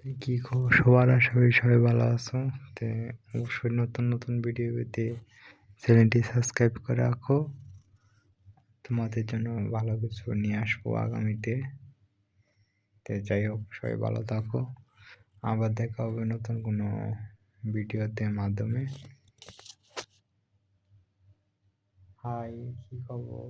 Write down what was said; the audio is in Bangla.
কী কি খবর? সবার আশা করি সবাই ভালো আছো? তো অবশ্যই নতুন নতুন ভিডিও পেতে চ্যানেলটি সাবস্ক্রাইব করে রাখো। তোমাদের জন্য ভালো কিছু নিয়ে আসব আগামীতে। তো যাই হোক, সবাই ভালো থাকো। আবার দেখা হবে নতুন কোনো ভিডিওতে মাধ্যমে। হাই, কি খবর?